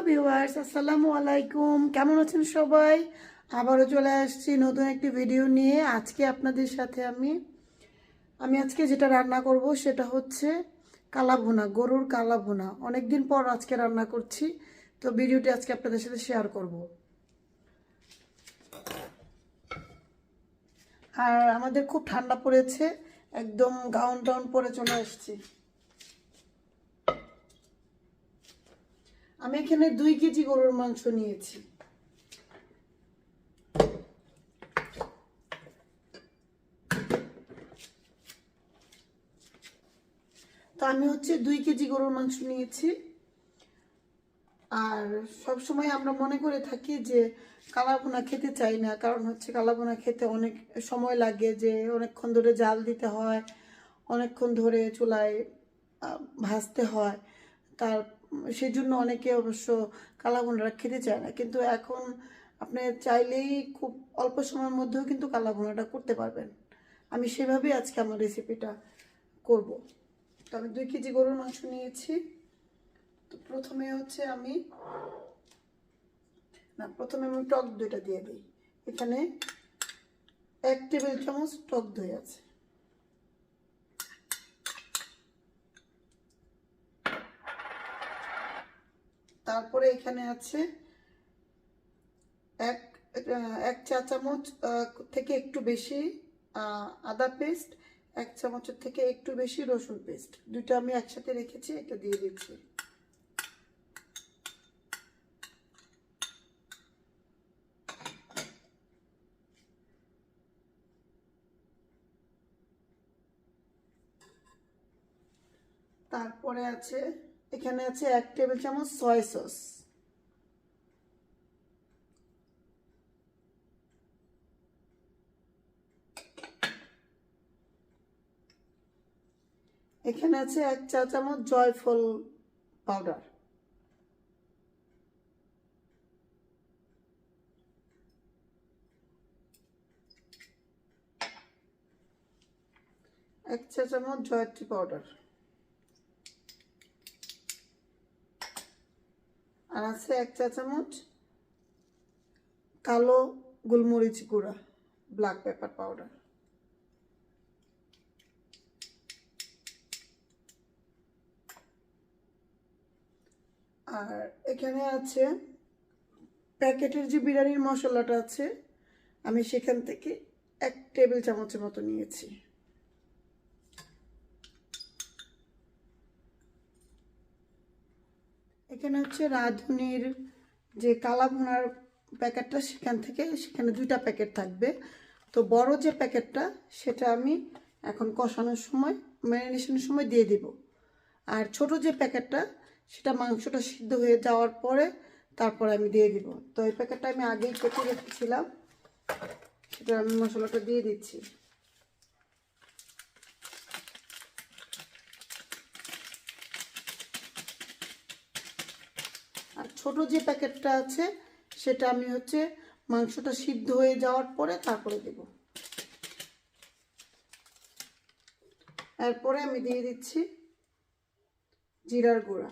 Hello viewers, আসসালামু আলাইকুম। কেমন আছেন সবাই? আবারও চলে আসছি নতুন একটি ভিডিও নিয়ে। আজকে আপনাদের সাথে আমি আমি আজকে যেটা রান্না করব সেটা হচ্ছে কালাভুনা, গরুর কালাভুনা। অনেকদিন পর আজকে রান্না করছি, তো ভিডিওটি আজকে আপনাদের সাথে শেয়ার করব। আর আমাদের খুব ঠান্ডা পড়েছে, একদম গাউন টাউন পরে চলে আসছি। আমি এখানে দুই কেজি গরুর মাংস নিয়েছি। তো আমি হচ্ছে দুই কেজি গরুর মাংস নিয়েছি। আর সব সময় আমরা মনে করে থাকি যে কালাপোনা খেতে চাই না, কারণ হচ্ছে কালাপোনা খেতে অনেক সময় লাগে যে অনেকক্ষণ ধরে জাল দিতে হয়, অনেকক্ষণ ধরে চুলায় ভাজতে হয়। তার সেই জন্য অনেকে অবশ্য কালাভুনাটা খেতে চায় না। কিন্তু এখন আপনি চাইলেই খুব অল্প সময়ের মধ্যেও কিন্তু কালাভুনাটা করতে পারবেন। আমি সেভাবেই আজকে আমার রেসিপিটা করব। তো আমি দুই কেজি গরুর মাংস নিয়েছি। তো প্রথমে হচ্ছে আমি, না, প্রথমে আমি টক দইটা দিয়ে দিই। এখানে এক টেবিল চামচ টক দই আছে। তারপরে এখানে আছে এক এক চা চামচ থেকে একটু বেশি আদা পেস্ট, এক চামচের থেকে একটু বেশি রসুন পেস্ট। দুটো আমি একসাথে রেখেছি, এটা দিয়ে দিচ্ছি। তারপরে আছে এখানে আছে এক টেবিল চামচ সয় সস। এখানে আছে এক চা চামচ জয়ফল পাউডার। এক চা চামচ জয়ত্রী পাউডার। আর আছে এক চা চামচ কালো গোলমরিচ গুঁড়া ব্ল্যাক পেপার পাউডার আর এখানে আছে প্যাকেটের যে বিরিয়ানির মশলাটা আছে, আমি সেখান থেকে এক টেবিল চামচের মতো নিয়েছি। এখানে হচ্ছে রাঁধুনির যে কালাভুনার প্যাকেটটা, সেখান থেকে সেখানে দুইটা প্যাকেট থাকবে। তো বড় যে প্যাকেটটা, সেটা আমি এখন কষানোর সময়, ম্যারিনেশনের সময় দিয়ে দিব। আর ছোট যে প্যাকেটটা, সেটা মাংসটা সিদ্ধ হয়ে যাওয়ার পরে তারপরে আমি দিয়ে দিব। তো এই প্যাকেটটা আমি আগেই কেটে রেখেছিলাম। সেটা আমি মশলাটা দিয়ে দিচ্ছি আর ছোট যে প্যাকেটটা আছে, সেটা আমি হচ্ছে মাংসটা সিদ্ধ হয়ে যাওয়ার পরে তারপরে দেব। এরপরে আমি দিয়ে দিচ্ছি জিরার গুঁড়া।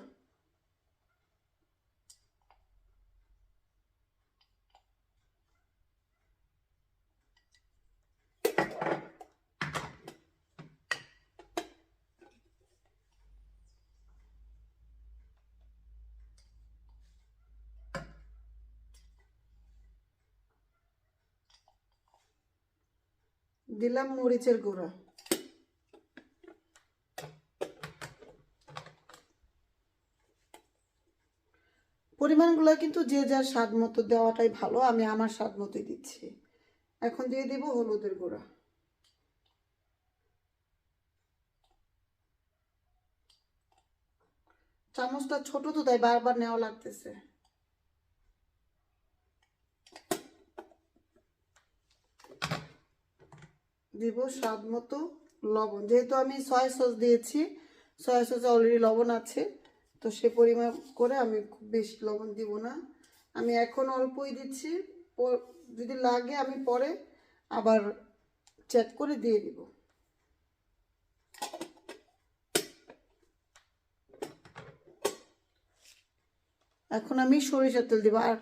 দিলাম মরিচের গুঁড়া। পরিমাণগুলো কিন্তু যে যার স্বাদ মতো দেওয়াটাই ভালো, আমি আমার স্বাদ মতোই দিচ্ছি। এখন দিয়ে দিব হলুদের গুঁড়া। চামচটা ছোট তো, তাই বারবার নেওয়া লাগতেছে। দিব স্বাদ মতো লবণ। যেহেতু আমি সয়া সস দিয়েছি সয়া সসে অলরেডি লবণ আছে, তো সে পরিমাণ করে আমি খুব বেশি লবণ দিব না। আমি এখন অল্পই দিচ্ছি যদি লাগে আমি পরে আবার চেক করে দিয়ে দিব। এখন আমি সরিষার তেল দিব। আর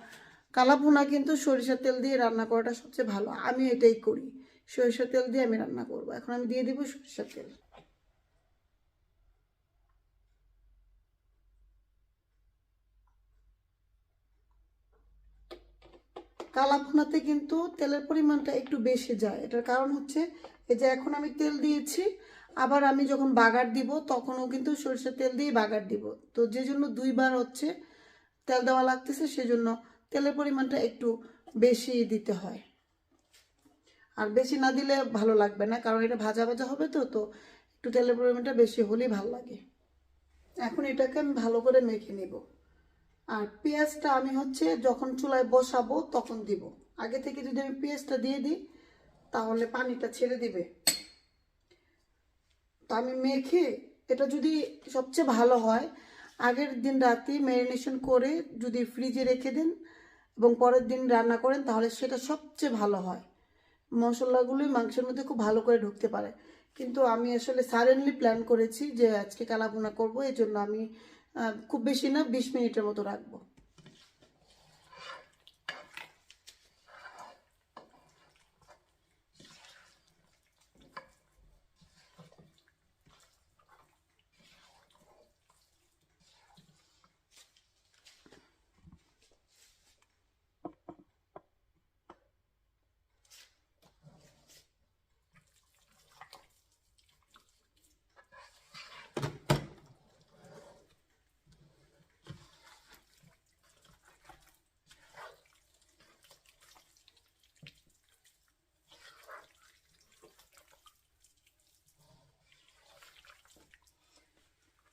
কালাভুনা কিন্তু সরিষার তেল দিয়ে রান্না করাটা সবচেয়ে ভালো। আমি এটাই করি। সরিষার তেল দিয়ে আমি রান্না করব। এখন আমি দিয়ে দিব সরিষার তেল। কালাভুনাতে কিন্তু তেলের পরিমাণটা একটু বেশি যায়। এটার কারণ হচ্ছে, এই যে এখন আমি তেল দিয়েছি, আবার আমি যখন বাগার দিব, তখনও কিন্তু সরিষার তেল দিয়ে বাগার দিব। তো যে জন্য দুইবার হচ্ছে তেল দেওয়া লাগতেছে, সেজন্য তেলের পরিমাণটা একটু বেশি দিতে হয়। আর বেশি না দিলে ভালো লাগবে না, কারণ এটা ভাজা ভাজা হবে তো তো একটু তেলের পরিমাণটা বেশি হলেই ভালো লাগে। এখন এটাকে আমি ভালো করে মেখে নেব। আর পেঁয়াজটা আমি হচ্ছে যখন চুলায় বসাবো তখন দিব। আগে থেকে যদি আমি পেঁয়াজটা দিয়ে দিই, তাহলে পানিটা ছেড়ে দিবে। তো আমি মেখে এটা যদি সবচেয়ে ভালো হয়, আগের দিন রাতে ম্যারিনেশন করে যদি ফ্রিজে রেখে দেন এবং পরের দিন রান্না করেন, তাহলে সেটা সবচেয়ে ভালো হয়। মশলাগুলোই মাংসের মধ্যে খুব ভালো করে ঢুকতে পারে। কিন্তু আমি আসলে সারেনলি প্ল্যান করেছি যে আজকে কালাপোনা করব এই জন্য আমি খুব বেশি না, বিশ মিনিটের মতো রাখব।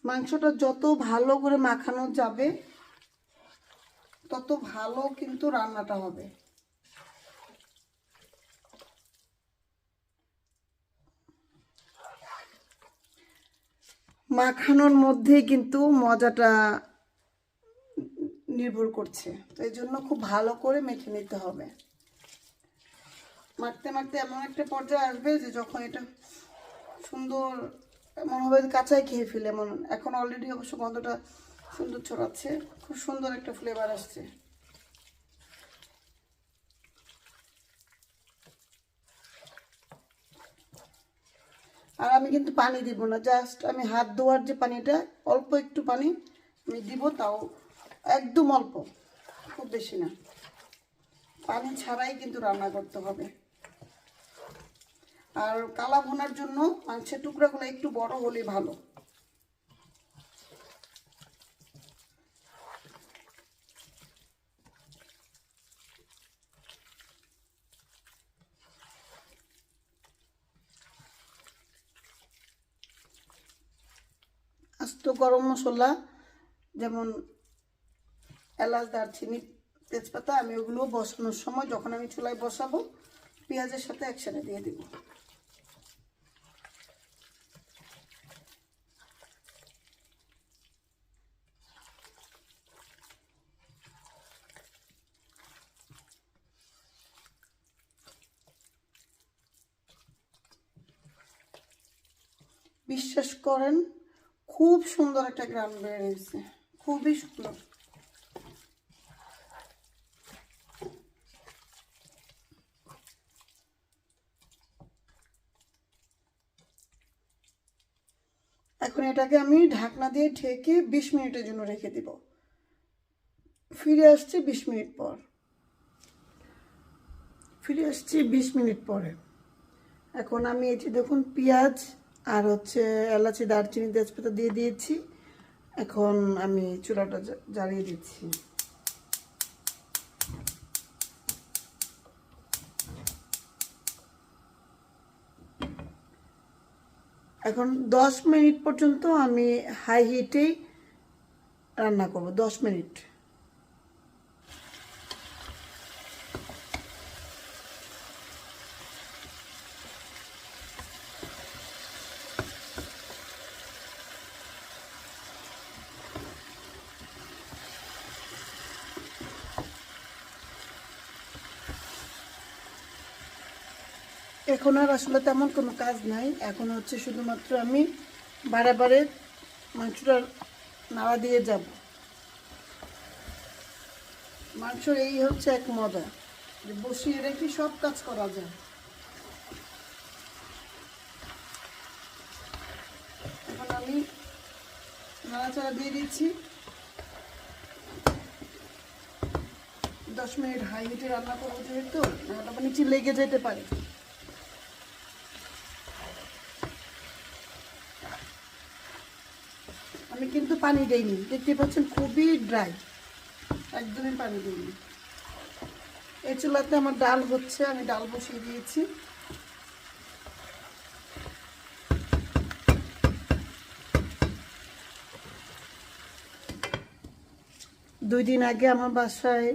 মাংসটা যত ভালো করে মাখানো যাবে, তত ভালো কিন্তু রান্নাটা হবে। মাখানোর মধ্যেই কিন্তু মজাটা নির্ভর করছে, তো এই জন্য খুব ভালো করে মেখে নিতে হবে। মাখতে মাখতে এমন একটা পর্যায়ে আসবে যে যখন এটা সুন্দর মনে হবে যে কাঁচাই খেয়ে ফেলে এমন। এখন অলরেডি অবশ্য গন্ধটা সুন্দর ছড়াচ্ছে। খুব সুন্দর একটা ফ্লেভার আসছে। আর আমি কিন্তু পানি দিব না জাস্ট আমি হাত ধোয়ার যে পানিটা, অল্প একটু পানি আমি দিব, তাও একদম অল্প, খুব বেশি না। পানি ছাড়াই কিন্তু রান্না করতে হবে। আর কালা ভুনার জন্য মাংসের টুকরাগুলো একটু বড় হলে ভালো। আস্ত গরম মশলা, যেমন এলাচ, দারচিনি, তেজপাতা, আমি ওগুলো বসানোর সময় যখন আমি চুলায় বসাবো, পেঁয়াজের সাথে একসাথে দিয়ে দিব। বিশ্বাস করেন, খুব সুন্দর একটা গ্রাম বের হয়েছে। খুবই সুন্দর। এখন এটাকে আমি ঢাকনা দিয়ে ঢেকে বিশ মিনিটের জন্য রেখে দিব। ফিরে আসছি বিশ মিনিট পর। ফিরে আসছি বিশ মিনিট পরে। এখন আমি যে দেখুন, পেঁয়াজ আর হচ্ছে এলাচি, দারচিনি, তেজপাতা দিয়ে দিয়েছি। এখন আমি চুলাটা জ্বালিয়ে দিচ্ছি। এখন দশ মিনিট পর্যন্ত আমি হাই হিটেই রান্না করব, দশ মিনিট। এখন আর আসলে তেমন কোনো কাজ নাই। এখন হচ্ছে শুধুমাত্র আমি বারে বারে মাংসটা নাড়া দিয়ে যাব। মাংসর এই হচ্ছে এক মজা, যে বসিয়ে রেখে সব কাজ করা যায়। এখন আমি নাড়াচাড়া দিয়ে দিচ্ছি। দশ মিনিট হাই হিটে রান্না করব যেহেতু আবার নিচে লেগে যেতে পারে। আমি কিন্তু পানি দেইনি। দেখতে পাচ্ছেন খুবই ড্রাই একদমই পানি দিইনি। এই চুলাতে আমার ডাল হচ্ছে, আমি ডাল বসিয়ে দিয়েছি। দুই দিন আগে আমার বাসায়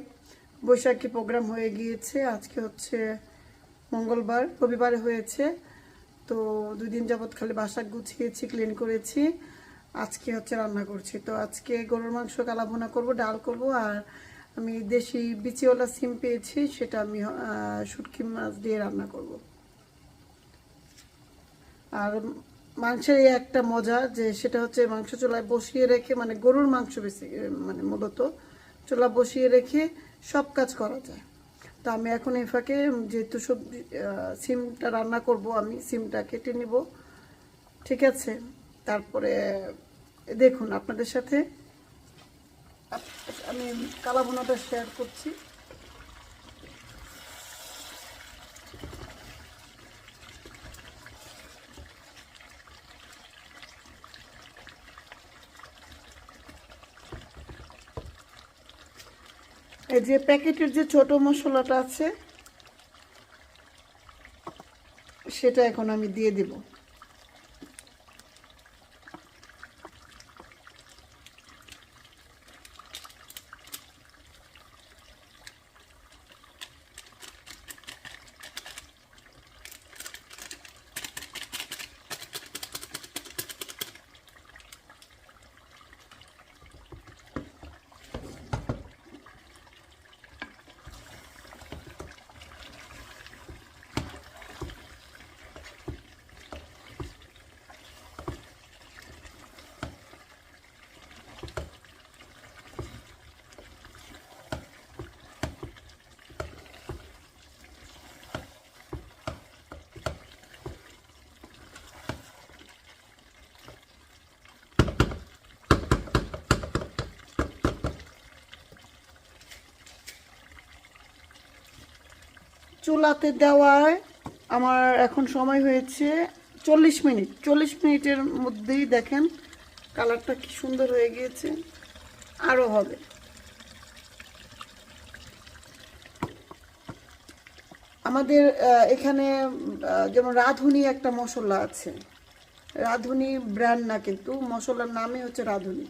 বৈশাখী প্রোগ্রাম হয়ে গিয়েছে। আজকে হচ্ছে মঙ্গলবার, রবিবারে হয়েছে। তো দুই দিন যাবৎ খালি বাসা গুছিয়েছি ক্লিন করেছি। আজকে হচ্ছে রান্না করছি। তো আজকে গরুর মাংস কালা ভুনা করব, ডাল করব, আর আমি দেশি বিচিওয়ালা সিম পেয়েছি, সেটা আমি শুটকি মাছ দিয়ে রান্না করব। আর মাংসের একটা মজা যে সেটা হচ্ছে মাংস চুলায় বসিয়ে রেখে মানে গরুর মাংস বেশি মানে মূলত চুলা বসিয়ে রেখে সব কাজ করা যায়। তো আমি এখন এই ফাঁকে যেহেতু সবজি সিমটা রান্না করব, আমি সিমটা কেটে নিব। ঠিক আছে? তারপরে, দেখুন আপনাদের সাথে আমি কালা বোনাটা শেয়ার করছি। এই যে প্যাকেটের যে ছোট মশলাটা আছে, সেটা এখন আমি দিয়ে দিব। চুলাতে দেওয়ায় আমার এখন সময় হয়েছে চল্লিশ মিনিট। চল্লিশ মিনিটের মধ্যেই দেখেন কালারটা কি সুন্দর হয়ে গিয়েছে। আরও হবে। আমাদের এখানে যেমন রাঁধুনি একটা মশলা আছে। রাঁধুনি ব্র্যান্ড না কিন্তু, মশলার নামই হচ্ছে রাঁধুনি।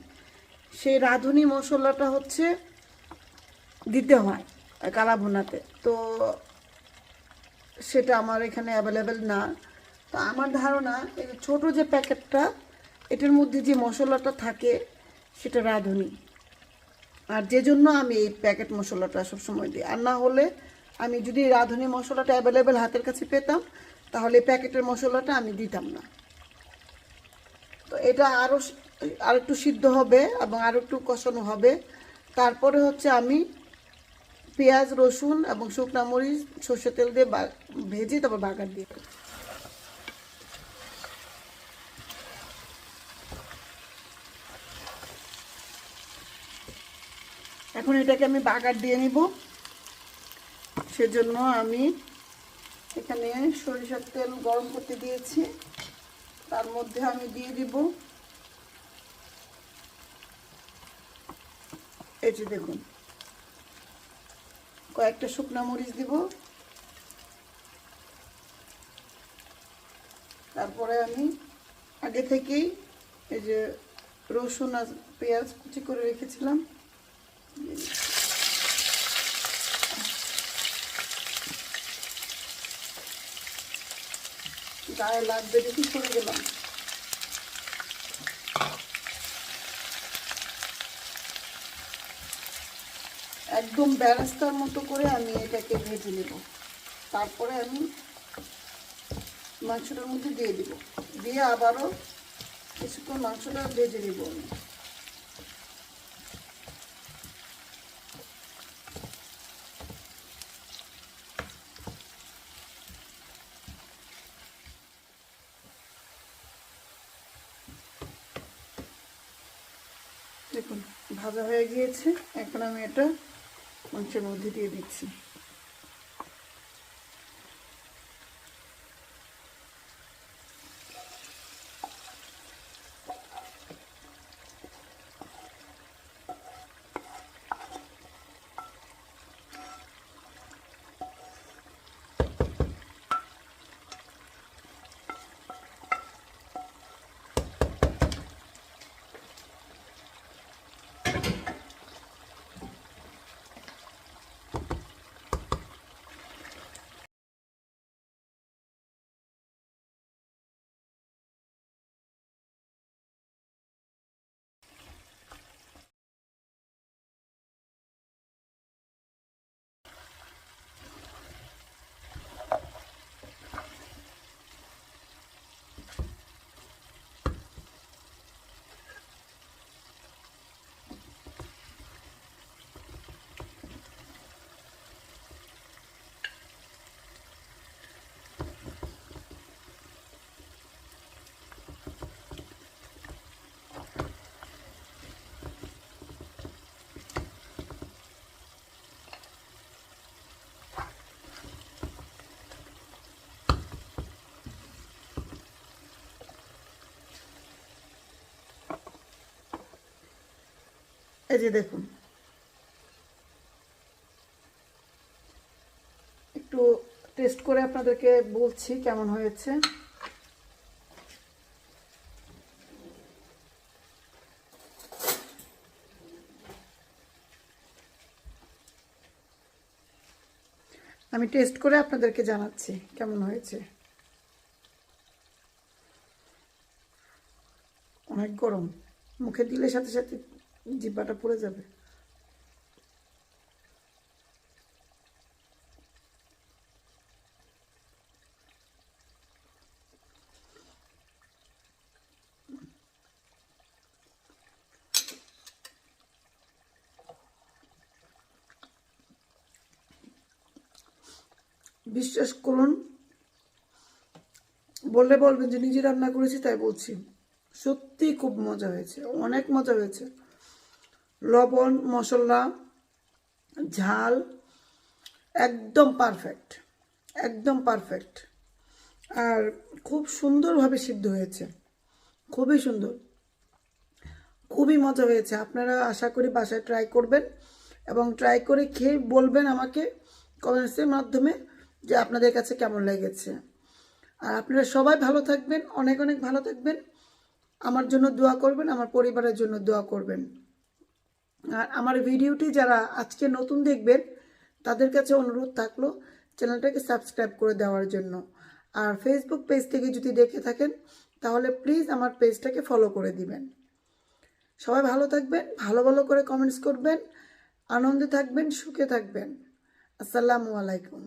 সেই রাঁধুনি মশলাটা হচ্ছে দিতে হয় কালা ভুনাতে তো সেটা আমার এখানে অ্যাভেলেবেল না। তো আমার ধারণা, এই ছোট যে প্যাকেটটা, এটার মধ্যে যে মশলাটা থাকে, সেটা রাঁধুনি। আর যে জন্য আমি এই প্যাকেট মশলাটা সবসময় দিই। আর না হলে আমি যদি রাঁধুনি মশলাটা অ্যাভেলেবেল হাতের কাছে পেতাম, তাহলে প্যাকেটের মশলাটা আমি দিতাম না। তো এটা আরও আর একটু সিদ্ধ হবে এবং আরও একটু কষানো হবে। তারপরে হচ্ছে আমি পেঁয়াজ, রসুন এবং শুকনা মরিচ সর্ষে তেল দিয়ে ভেজে তারপর বাগার দিয়ে এখন এটাকে আমি বাগার দিয়ে নিব। সেজন্য আমি এখানে সরিষার তেল গরম করতে দিয়েছি। তার মধ্যে আমি দিয়ে দিব। যে দেখুন। কয়েকটা শুকনা মরিচ দিব। তারপরে আমি আগে থেকেই এই যে রসুন আর পেঁয়াজ কুচি করে রেখেছিলাম। গায়ে লাগবে দেখি করে গেলাম। একদম ব্যারাস্তার মতো করে আমি এটাকে ভেজে নেব। তারপরে আমি মাংসটার মধ্যে দিয়ে দিব। দিয়ে আবারও কিছুক্ষণ মাংসটা ভেজে নেব আমি। দেখুন, ভাজা হয়ে গিয়েছে। এখন আমি এটা মাংসের মধ্যে দিয়ে দিচ্ছি। এই যে দেখুন। একটু টেস্ট করে আপনাদেরকে বলছি কেমন হয়েছে। আমি টেস্ট করে আপনাদেরকে জানাচ্ছি কেমন হয়েছে। অনেক গরম। মুখে দিলে সাথে সাথে জিব্বাটা পড়ে যাবে। বিশ্বাস করুন, বললে বলবেন যে নিজে রান্না করেছি, তাই বলছি। সত্যি খুব মজা হয়েছে, অনেক মজা হয়েছে। লবণ, মশলা, ঝাল, একদম পারফেক্ট একদম পারফেক্ট আর খুব সুন্দরভাবে সিদ্ধ হয়েছে, খুবই সুন্দর, খুবই মজা হয়েছে। আপনারা আশা করি বাসায় ট্রাই করবেন এবং ট্রাই করে খেয়ে বলবেন আমাকে কমেন্টসের মাধ্যমে যে আপনাদের কাছে কেমন লেগেছে। আর আপনারা সবাই ভালো থাকবেন, অনেক অনেক ভালো থাকবেন। আমার জন্য দোয়া করবেন, আমার পরিবারের জন্য দোয়া করবেন। আর আমার ভিডিওটি যারা আজকে নতুন দেখবেন, তাদের কাছে অনুরোধ থাকল চ্যানেলটাকে সাবস্ক্রাইব করে দেওয়ার জন্য। আর ফেসবুক পেজ থেকে যদি দেখে থাকেন, তাহলে প্লিজ আমার পেজটাকে ফলো করে দিবেন। সবাই ভালো থাকবেন, ভালো ভালো করে কমেন্টস করবেন, আনন্দে থাকবেন, সুখে থাকবেন। আসসালামু আলাইকুম।